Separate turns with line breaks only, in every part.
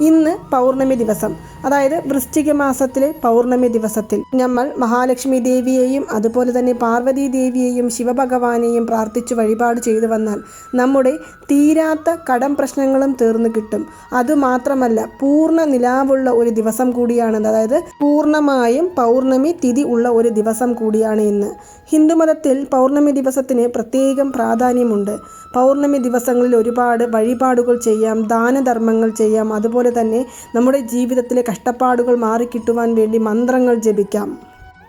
ഇന്ന് പൗർണമി ദിവസം. അതായത് വൃശ്ചിക മാസത്തിലെ പൗർണമി ദിവസത്തിൽ. നമ്മൾ മഹാലക്ഷ്മി ദേവിയെയും അതുപോലെ തന്നെ പാർവതി ദേവിയെയും ശിവഭഗവാനെയും പ്രാർത്ഥിച്ചു വഴിപാട് ചെയ്തു വന്നാൽ നമ്മുടെ തീരാത്ത കടം പ്രശ്നങ്ങളും തീർന്നു കിട്ടും. അതുമാത്രമല്ല പൂർണ നിലാവുള്ള ഒരു ദിവസം കൂടിയാണ് അതായത് പൂർണമായും പൗർണമി തിഥി ഉള്ള ഒരു ദിവസം കൂടിയാണ് ഇന്ന്. ഹിന്ദുമതത്തിൽ പൗർണമി ദിവസത്തിന് പ്രത്യേകം പ്രാധാന്യമുണ്ട്. പൗർണമി ദിവസങ്ങളിൽ ഒരുപാട് വഴിപാടുകൾ ചെയ്യാം ദാനധർമ്മങ്ങൾ ചെയ്യാം അതുപോലെ തന്നെ നമ്മുടെ ജീവിതത്തിലെ കഷ്ടപ്പാടുകൾ മാറിക്കിട്ടുവാൻ വേണ്ടി മന്ത്രങ്ങൾ ജപിക്കാം.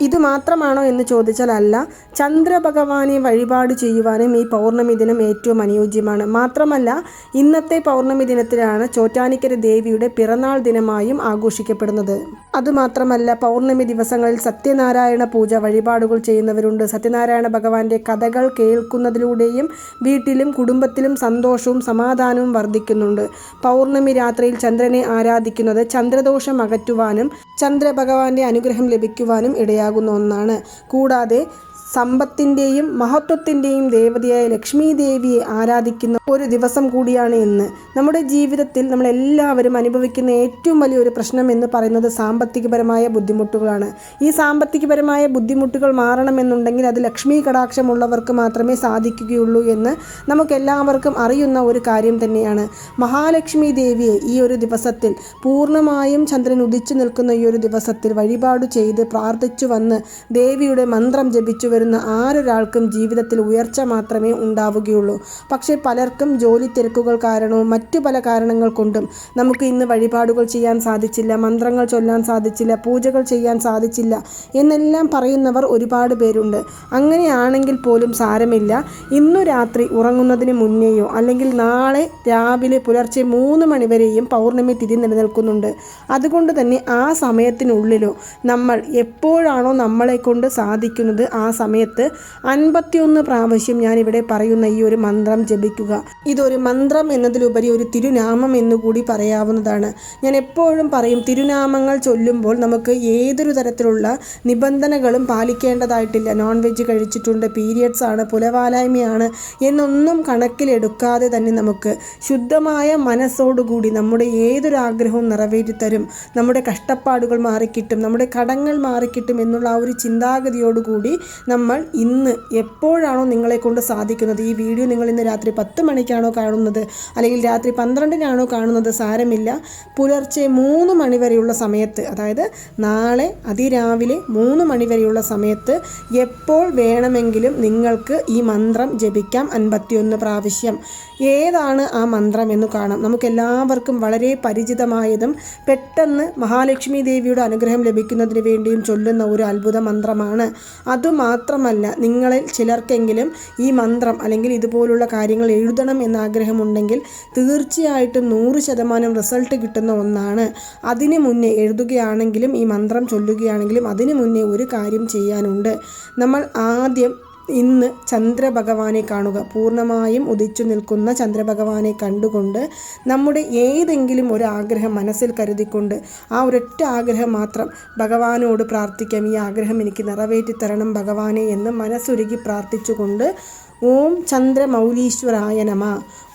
ഇത് മാത്രമാണോ എന്ന് ചോദിച്ചാൽ അല്ല ചന്ദ്രഭഗവാനെ വഴിപാട് ചെയ്യുവാനും ഈ പൗർണമി ദിനം ഏറ്റവും അനുയോജ്യമാണ്. മാത്രമല്ല ഇന്നത്തെ പൗർണമി ദിനത്തിലാണ് ചോറ്റാനിക്കര ദേവിയുടെ പിറന്നാൾ ദിനമായും ആഘോഷിക്കപ്പെടുന്നത്. അതുമാത്രമല്ല പൗർണമി ദിവസങ്ങളിൽ സത്യനാരായണ പൂജ വഴിപാടുകൾ ചെയ്യുന്നവരുണ്ട്. സത്യനാരായണ ഭഗവാന്റെ കഥകൾ കേൾക്കുന്നതിലൂടെയും വീട്ടിലും കുടുംബത്തിലും സന്തോഷവും സമാധാനവും വർദ്ധിക്കുന്നുണ്ട്. പൗർണമി രാത്രിയിൽ ചന്ദ്രനെ ആരാധിക്കുന്നത് ചന്ദ്രദോഷം അകറ്റുവാനും ചന്ദ്രഭഗവാന്റെ അനുഗ്രഹം ലഭിക്കുവാനും ഇടയാകുന്ന ഒന്നാണ്. കൂടാതെ സമ്പത്തിന്റെയും മഹത്വത്തിന്റെയും ദേവതയായ ലക്ഷ്മി ദേവിയെ ആരാധിക്കുന്ന ഒരു ദിവസം കൂടിയാണ് ഇന്ന്. നമ്മുടെ ജീവിതത്തിൽ നമ്മളെല്ലാവരും അനുഭവിക്കുന്ന ഏറ്റവും വലിയൊരു പ്രശ്നം എന്ന് പറയുന്നത് സാമ്പത്തികപരമായ ബുദ്ധിമുട്ടുകളാണ്. ഈ സാമ്പത്തികപരമായ ബുദ്ധിമുട്ടുകൾ മാറണമെന്നുണ്ടെങ്കിൽ അത് ലക്ഷ്മി കടാക്ഷമുള്ളവർക്ക് മാത്രമേ സാധിക്കുകയുള്ളൂ എന്ന് നമുക്കെല്ലാവർക്കും അറിയുന്ന ഒരു കാര്യം തന്നെയാണ്. മഹാലക്ഷ്മി ദേവിയെ ഈ ഒരു ദിവസത്തിൽ പൂർണമായും ചന്ദ്രൻ ഉദിച്ചു നിൽക്കുന്ന ഈ ഒരു ദിവസത്തിൽ വഴിപാട് ചെയ്ത് പ്രാർത്ഥിച്ചു വന്ന് ദേവിയുടെ മന്ത്രം ജപിച്ചു വരുന്ന ആരൊരാൾക്കും ജീവിതത്തിൽ ഉയർച്ച മാത്രമേ ഉണ്ടാവുകയുള്ളൂ. പക്ഷേ പലർക്കും ജോലി തിരക്കുകൾ കാരണവും മറ്റു പല കാരണങ്ങൾ കൊണ്ടും നമുക്ക് ഇന്ന് വഴിപാടുകൾ ചെയ്യാൻ സാധിച്ചില്ല മന്ത്രങ്ങൾ ചൊല്ലാൻ സാധിച്ചില്ല പൂജകൾ ചെയ്യാൻ സാധിച്ചില്ല എന്നെല്ലാം പറയുന്നവർ ഒരുപാട് പേരുണ്ട്. അങ്ങനെയാണെങ്കിൽ പോലും സാരമില്ല. ഇന്നു രാത്രി ഉറങ്ങുന്നതിന് മുന്നേയോ അല്ലെങ്കിൽ നാളെ രാവിലെ പുലർച്ചെ മൂന്ന് മണിവരെയും പൗർണമി തിഥി നിലനിൽക്കുന്നുണ്ട്. അതുകൊണ്ട് തന്നെ ആ സമയത്തിനുള്ളിലോ നമ്മൾ എപ്പോഴാണോ നമ്മളെ കൊണ്ട് സാധിക്കുന്നത് ആ സമയത്ത് അൻപത്തിയൊന്ന് പ്രാവശ്യം ഞാനിവിടെ പറയുന്ന ഈ ഒരു മന്ത്രം ജപിക്കുക. ഇതൊരു മന്ത്രം എന്നതിലുപരി ഒരു തിരുനാമം എന്നുകൂടി പറയാവുന്നതാണ്. ഞാൻ എപ്പോഴും പറയും തിരുനാമങ്ങൾ ചൊല്ലുമ്പോൾ നമുക്ക് ഏതൊരു തരത്തിലുള്ള നിബന്ധനകളും പാലിക്കേണ്ടതായിട്ടില്ല. നോൺ വെജ് കഴിച്ചിട്ടുണ്ട് പീരിയഡ്സ് ആണ് പുലവാലായ്മയാണ് എന്നൊന്നും കണക്കിലെടുക്കാതെ തന്നെ നമുക്ക് ശുദ്ധമായ മനസ്സോടുകൂടി നമ്മുടെ ഏതൊരു ആഗ്രഹവും നിറവേറ്റിത്തരും. നമ്മുടെ കഷ്ടപ്പാടുകൾ മാറിക്കിട്ടും നമ്മുടെ കടങ്ങൾ മാറിക്കിട്ടും എന്നുള്ള ആ ഒരു ചിന്താഗതിയോടുകൂടി നമ്മൾ ഇന്ന് എപ്പോഴാണോ നിങ്ങളെ കൊണ്ട് സാധിക്കുന്നത്? ഈ വീഡിയോ നിങ്ങൾ ഇന്ന് രാത്രി പത്ത് മണിക്കാണോ കാണുന്നത്? അല്ലെങ്കിൽ രാത്രി പന്ത്രണ്ടിനാണോ കാണുന്നത്? സാരമില്ല. പുലർച്ചെ മൂന്ന് മണി വരെയുള്ള സമയത്ത് അതായത് നാളെ അതിരാവിലെ മൂന്ന് മണി വരെയുള്ള സമയത്ത് എപ്പോൾ വേണമെങ്കിലും നിങ്ങൾക്ക് ഈ മന്ത്രം ജപിക്കാം. അൻപത്തിയൊന്ന് പ്രാവശ്യം. ഏതാണ് ആ മന്ത്രം എന്ന് കാണാം. നമുക്ക് എല്ലാവർക്കും വളരെ പരിചിതമായതും പെട്ടെന്ന് മഹാലക്ഷ്മി ദേവിയുടെ അനുഗ്രഹം ലഭിക്കുന്നതിന് വേണ്ടിയും ചൊല്ലുന്ന ഒരു അത്ഭുത മന്ത്രമാണ്. അതുമാത്രമല്ല നിങ്ങളിൽ ചിലർക്കെങ്കിലും ഈ മന്ത്രം അല്ലെങ്കിൽ ഇതുപോലുള്ള കാര്യങ്ങൾ എഴുതണം എന്ന ആഗ്രഹമുണ്ടെങ്കിൽ തീർച്ചയായിട്ടും നൂറ് ശതമാനം റിസൾട്ട് കിട്ടുന്ന ഒന്നാണ്. അതിന് മുന്നേ എഴുതുകയാണെങ്കിലും ഈ മന്ത്രം ചൊല്ലുകയാണെങ്കിലും അതിന് മുന്നേ ഒരു കാര്യം ചെയ്യാനുണ്ട്. നമ്മൾ ആദ്യം ഇന്ന് ചന്ദ്രഭഗവാനെ കാണുക. പൂർണമായും ഉദിച്ചു നിൽക്കുന്ന ചന്ദ്രഭഗവാനെ കണ്ടുകൊണ്ട് നമ്മുടെ ഏതെങ്കിലും ഒരു ആഗ്രഹം മനസ്സിൽ കരുതിക്കൊണ്ട് ആ ഒരൊറ്റ ആഗ്രഹം മാത്രം ഭഗവാനോട് പ്രാർത്ഥിക്കാം. ഈ ആഗ്രഹം എനിക്ക് നിറവേറ്റി തരണം ഭഗവാനെ എന്ന് മനസ്സുരുകി പ്രാർത്ഥിച്ചുകൊണ്ട് ഓം ചന്ദ്രമൗലീശ്വരായ നമ.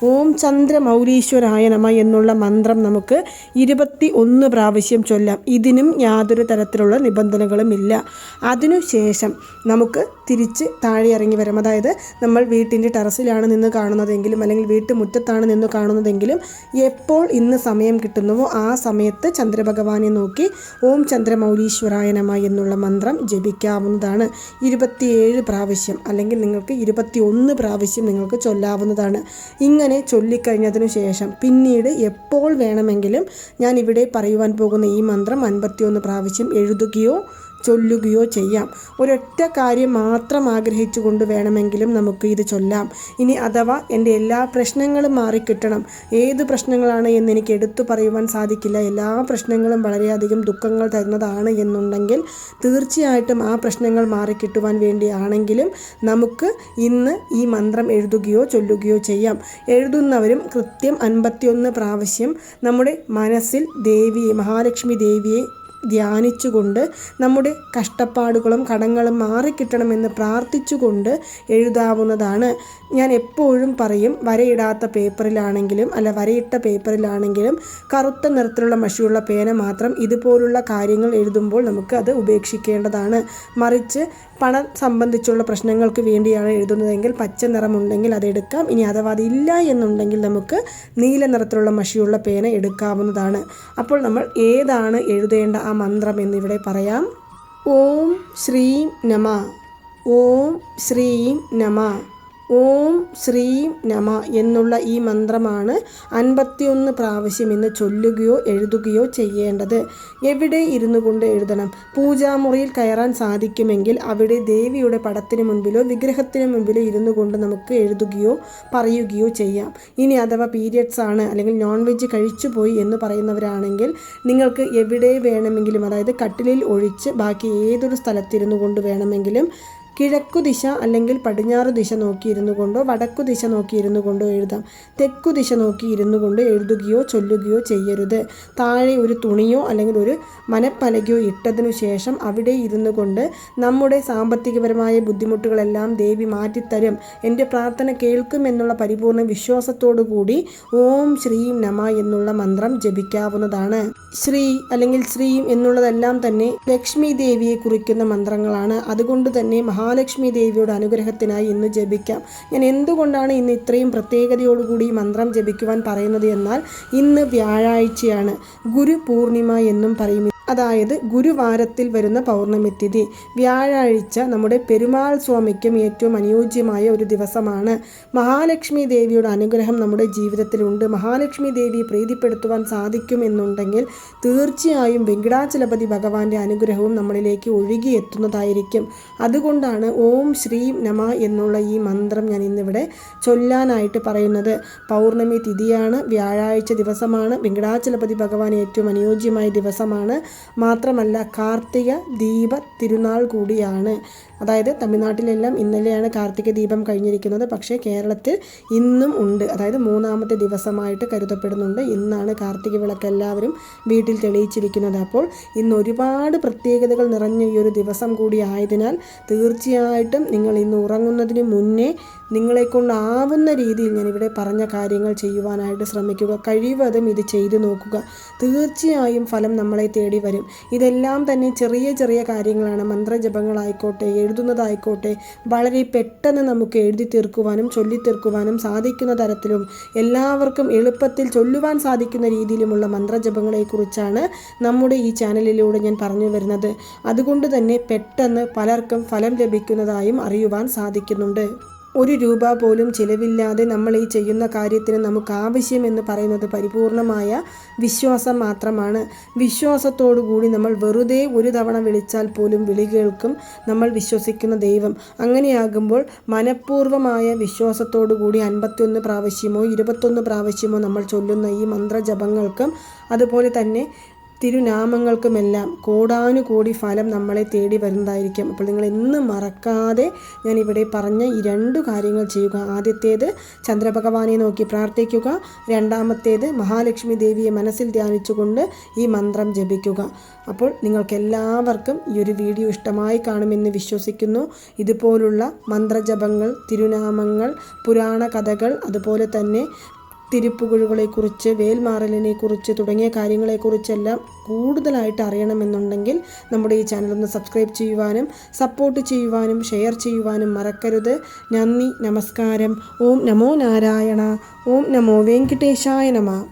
ഓം ചന്ദ്രമൗലീശ്വരായ നമ എന്നുള്ള മന്ത്രം നമുക്ക് ഇരുപത്തി ഒന്ന് പ്രാവശ്യം ചൊല്ലാം. ഇതിനും യാതൊരു തരത്തിലുള്ള നിബന്ധനകളും ഇല്ല. അതിനുശേഷം നമുക്ക് തിരിച്ച് താഴെ ഇറങ്ങി വരാം. അതായത് നമ്മൾ വീട്ടിന്റെ ടെറസിലാണ് നിന്ന് കാണുന്നതെങ്കിലും അല്ലെങ്കിൽ വീട്ടുമുറ്റത്താണ് നിന്ന് കാണുന്നതെങ്കിലും എപ്പോൾ ഇന്ന് സമയം കിട്ടുന്നുവോ ആ സമയത്ത് ചന്ദ്രഭഗവാനെ നോക്കി ഓം ചന്ദ്രമൗലീശ്വരായ നമ എന്നുള്ള മന്ത്രം ജപിക്കാവുന്നതാണ്. ഇരുപത്തിയേഴ് പ്രാവശ്യം അല്ലെങ്കിൽ നിങ്ങൾക്ക് ഇരുപത്തി ഒന്ന് പ്രാവശ്യം നിങ്ങൾക്ക് ചൊല്ലാവുന്നതാണ്. ഇങ്ങനെ ചൊല്ലിക്കഴിഞ്ഞതിനു ശേഷം പിന്നീട് എപ്പോൾ വേണമെങ്കിലും ഞാൻ ഇവിടെ പറയുവാൻ പോകുന്ന ഈ മന്ത്രം അൻപത്തിയൊന്ന് പ്രാവശ്യം എഴുതുകയോ ചൊല്ലുകയോ ചെയ്യാം. ഒരൊറ്റ കാര്യം മാത്രം ആഗ്രഹിച്ചുകൊണ്ട് വേണമെങ്കിലും നമുക്ക് ഇത് ചൊല്ലാം. ഇനി അഥവാ എന്റെ എല്ലാ പ്രശ്നങ്ങളും മാറിക്കിട്ടണം. ഏത് പ്രശ്നങ്ങളാണ് എന്ന് എനിക്ക് എടുത്തു പറയുവാൻ സാധിക്കില്ല. എല്ലാ പ്രശ്നങ്ങളും വളരെയധികം ദുഃഖങ്ങൾ തരുന്നതാണ് എന്നുണ്ടെങ്കിൽ തീർച്ചയായിട്ടും ആ പ്രശ്നങ്ങൾ മാറിക്കിട്ടുവാൻ വേണ്ടിയാണെങ്കിലും നമുക്ക് ഇന്ന് ഈ മന്ത്രം എഴുതുകയോ ചൊല്ലുകയോ ചെയ്യാം. എഴുതുന്നവരും കൃത്യം അൻപത്തിയൊന്ന് പ്രാവശ്യം നമ്മുടെ മനസ്സിൽ ദേവിയെ മഹാലക്ഷ്മി ദേവിയെ ധ്യാനിച്ചുകൊണ്ട് നമ്മുടെ കഷ്ടപ്പാടുകളും കടങ്ങളും മാറിക്കിട്ടണമെന്ന് പ്രാർത്ഥിച്ചുകൊണ്ട് എഴുതാവുന്നതാണ്. ഞാൻ എപ്പോഴും പറയും വരയിടാത്ത പേപ്പറിലാണെങ്കിലും അല്ല വരയിട്ട പേപ്പറിലാണെങ്കിലും കറുത്ത നിറത്തിലുള്ള മഷിയുള്ള പേന മാത്രം ഇതുപോലുള്ള കാര്യങ്ങൾ എഴുതുമ്പോൾ നമുക്ക് അത് ഉപേക്ഷിക്കേണ്ടതാണ്. മറിച്ച് പണം സംബന്ധിച്ചുള്ള പ്രശ്നങ്ങൾക്ക് വേണ്ടിയാണ് എഴുതുന്നതെങ്കിൽ പച്ച നിറമുണ്ടെങ്കിൽ അതെടുക്കാം ഇനി അഥവാ അതില്ല എന്നുണ്ടെങ്കിൽ നമുക്ക് നീല നിറത്തിലുള്ള മഷിയുള്ള പേന എടുക്കാവുന്നതാണ്. അപ്പോൾ നമ്മൾ ഏതാണ് എഴുതേണ്ട ആ മന്ത്രം എന്നിവിടെ പറയാം. ഓം ശ്രീം നമ. ഓം ശ്രീം നമ. ഓം ശ്രീം നമ എന്നുള്ള ഈ മന്ത്രമാണ് അൻപത്തിയൊന്ന് പ്രാവശ്യം ഇന്ന് ചൊല്ലുകയോ എഴുതുകയോ ചെയ്യേണ്ടത്. എവിടെ ഇരുന്നു കൊണ്ട് എഴുതണം? പൂജാമുറിയിൽ കയറാൻ സാധിക്കുമെങ്കിൽ അവിടെ ദേവിയുടെ പടത്തിന് മുൻപിലോ വിഗ്രഹത്തിന് മുൻപിലോ ഇരുന്നു കൊണ്ട് നമുക്ക് എഴുതുകയോ പറയുകയോ ചെയ്യാം. ഇനി അഥവാ പീരിയഡ്സ് ആണ് അല്ലെങ്കിൽ നോൺ വെജ് കഴിച്ചു പോയി എന്ന് പറയുന്നവരാണെങ്കിൽ നിങ്ങൾക്ക് എവിടെ വേണമെങ്കിലും അതായത് കട്ടിലിൽ ഒഴിച്ച് ബാക്കി ഏതൊരു സ്ഥലത്തിരുന്നു കൊണ്ട് വേണമെങ്കിലും കിഴക്കു ദിശ അല്ലെങ്കിൽ പടിഞ്ഞാറ് ദിശ നോക്കിയിരുന്നു കൊണ്ടോ വടക്കു ദിശ നോക്കിയിരുന്നു കൊണ്ടോ എഴുതാം. തെക്കു ദിശ നോക്കി ഇരുന്നു കൊണ്ട് എഴുതുകയോ ചൊല്ലുകയോ ചെയ്യരുത്. താഴെ ഒരു തുണിയോ അല്ലെങ്കിൽ ഒരു മനപ്പലകയോ ഇട്ടതിനു ശേഷം അവിടെ ഇരുന്നു കൊണ്ട് നമ്മുടെ സാമ്പത്തികപരമായ ബുദ്ധിമുട്ടുകളെല്ലാം ദേവി മാറ്റിത്തരും. എന്റെ പ്രാർത്ഥന കേൾക്കുമെന്നുള്ള പരിപൂർണ വിശ്വാസത്തോടു കൂടി ഓം ശ്രീം നമ എന്നുള്ള മന്ത്രം ജപിക്കാവുന്നതാണ്. ശ്രീ അല്ലെങ്കിൽ ശ്രീം എന്നുള്ളതെല്ലാം തന്നെ ലക്ഷ്മി ദേവിയെ കുറിക്കുന്ന മന്ത്രങ്ങളാണ്. അതുകൊണ്ട് തന്നെ മഹാലക്ഷ്മി ദേവിയുടെ അനുഗ്രഹത്തിനായി ഇന്ന് ജപിക്കാം. ഞാൻ എന്തുകൊണ്ടാണ് ഇന്ന് ഇത്രയും പ്രത്യേകതയോടുകൂടി മന്ത്രം ജപിക്കുവാൻ പറയുന്നത്? എന്നാൽ ഇന്ന് വ്യാഴാഴ്ചയാണ്. ഗുരു പൂർണിമ എന്നും പറയും അതായത് ഗുരുവാരത്തിൽ വരുന്ന പൗർണമി തിഥി. വ്യാഴാഴ്ച നമ്മുടെ പെരുമാൾ സ്വാമിക്കും ഏറ്റവും അനുയോജ്യമായ ഒരു ദിവസമാണ്. മഹാലക്ഷ്മി ദേവിയുടെ അനുഗ്രഹം നമ്മുടെ ജീവിതത്തിലുണ്ട്. മഹാലക്ഷ്മി ദേവി പ്രീതിപ്പെടുത്തുവാൻ സാധിക്കുമെന്നുണ്ടെങ്കിൽ തീർച്ചയായും വെങ്കിടാചലപതി ഭഗവാന്റെ അനുഗ്രഹവും നമ്മളിലേക്ക് ഒഴുകിയെത്തുന്നതായിരിക്കും അതുകൊണ്ടാണ് ഓം ശ്രീം നമ എന്നുള്ള ഈ മന്ത്രം ഞാൻ ഇന്നിവിടെ ചൊല്ലാനായിട്ട് പറയുന്നത്. പൗർണമി തിഥിയാണ് വ്യാഴാഴ്ച ദിവസമാണ് വെങ്കടാചലപതി ഭഗവാൻ ഏറ്റവും അനുയോജ്യമായ ദിവസമാണ്. മാത്രമല്ല കാർത്തിക ദീപ തിരുനാൾ കൂടിയാണ്. അതായത് തമിഴ്നാട്ടിലെല്ലാം ഇന്നലെയാണ് കാർത്തിക ദീപം കഴിഞ്ഞിരിക്കുന്നത്. പക്ഷേ കേരളത്തിൽ ഇന്നും ഉണ്ട്. അതായത് മൂന്നാമത്തെ ദിവസമായിട്ട് കരുതപ്പെടുന്നുണ്ട്. ഇന്നാണ് കാർത്തിക വിളക്ക് എല്ലാവരും വീട്ടിൽ തെളിയിച്ചിരിക്കുന്നത്. അപ്പോൾ ഇന്ന് ഒരുപാട് പ്രത്യേകതകൾ നിറഞ്ഞ ഈ ഒരു ദിവസം കൂടി ആയതിനാൽ തീർച്ചയായിട്ടും നിങ്ങൾ ഇന്ന് ഉറങ്ങുന്നതിന് മുന്നേ നിങ്ങളെക്കൊണ്ടാവുന്ന രീതിയിൽ ഞാനിവിടെ പറഞ്ഞ കാര്യങ്ങൾ ചെയ്യുവാനായിട്ട് ശ്രമിക്കുക. കഴിവതും ഇത് ചെയ്തു നോക്കുക. തീർച്ചയായും ഫലം നമ്മളെ തേടി വരും. ഇതെല്ലാം തന്നെ ചെറിയ ചെറിയ കാര്യങ്ങളാണ്. മന്ത്രജപങ്ങളായിക്കോട്ടെ എഴുതുന്നതായിക്കോട്ടെ. വളരെ പെട്ടെന്ന് നമുക്ക് എഴുതി തീർക്കുവാനും ചൊല്ലി തീർക്കുവാനും സാധിക്കുന്ന തരത്തിലും എല്ലാവർക്കും എളുപ്പത്തിൽ ചൊല്ലുവാൻ സാധിക്കുന്ന രീതിയിലുമുള്ള മന്ത്രജപങ്ങളെക്കുറിച്ചാണ് നമ്മുടെ ഈ ചാനലിലൂടെ ഞാൻ പറഞ്ഞു വരുന്നത്. അതുകൊണ്ട് തന്നെ പെട്ടെന്ന് പലർക്കും ഫലം ലഭിക്കുന്നതായും അറിയുവാൻ സാധിക്കുന്നുണ്ട്. ഒരു രൂപ പോലും ചിലവില്ലാതെ നമ്മൾ ഈ ചെയ്യുന്ന കാര്യത്തിന് നമുക്ക് ആവശ്യമെന്ന് പറയുന്നത് പരിപൂർണമായ വിശ്വാസം മാത്രമാണ്. വിശ്വാസത്തോടു കൂടി നമ്മൾ വെറുതെ ഒരു തവണ വിളിച്ചാൽ പോലും വിളി കേൾക്കും നമ്മൾ വിശ്വസിക്കുന്ന ദൈവം. അങ്ങനെയാകുമ്പോൾ മനഃപൂർവമായ വിശ്വാസത്തോടു കൂടി അൻപത്തിയൊന്ന് പ്രാവശ്യമോ ഇരുപത്തൊന്ന് പ്രാവശ്യമോ നമ്മൾ ചൊല്ലുന്ന ഈ മന്ത്രജപങ്ങൾക്കും അതുപോലെ തന്നെ തിരുനാമങ്ങൾക്കുമെല്ലാം കോടാനുകോടി ഫലം നമ്മളെ തേടി വരുന്നതായിരിക്കും. അപ്പോൾ നിങ്ങൾ എന്നും മറക്കാതെ ഞാൻ ഇവിടെ പറഞ്ഞ ഈ രണ്ട് കാര്യങ്ങൾ ചെയ്യുക. ആദ്യത്തേത് ചന്ദ്രഭഗവാനെ നോക്കി പ്രാർത്ഥിക്കുക. രണ്ടാമത്തേത് മഹാലക്ഷ്മി ദേവിയെ മനസ്സിൽ ധ്യാനിച്ചുകൊണ്ട് ഈ മന്ത്രം ജപിക്കുക. അപ്പോൾ നിങ്ങൾക്കെല്ലാവർക്കും ഈ ഒരു വീഡിയോ ഇഷ്ടമായി കാണുമെന്ന് വിശ്വസിക്കുന്നു. ഇതുപോലുള്ള മന്ത്രജപങ്ങൾ തിരുനാമങ്ങൾ പുരാണ കഥകൾ അതുപോലെ തന്നെ തിരുപ്പുകുഴുകളെക്കുറിച്ച് വേൽമാറലിനെക്കുറിച്ച് തുടങ്ങിയ കാര്യങ്ങളെക്കുറിച്ചെല്ലാം കൂടുതലായിട്ട് അറിയണമെന്നുണ്ടെങ്കിൽ നമ്മുടെ ഈ ചാനൽ ഒന്ന് സബ്സ്ക്രൈബ് ചെയ്യുവാനും സപ്പോർട്ട് ചെയ്യുവാനും ഷെയർ ചെയ്യുവാനും മറക്കരുത്. നന്ദി നമസ്കാരം. ഓം നമോ നാരായണ. ഓം നമോ വെങ്കിട്ടേശായ നമ.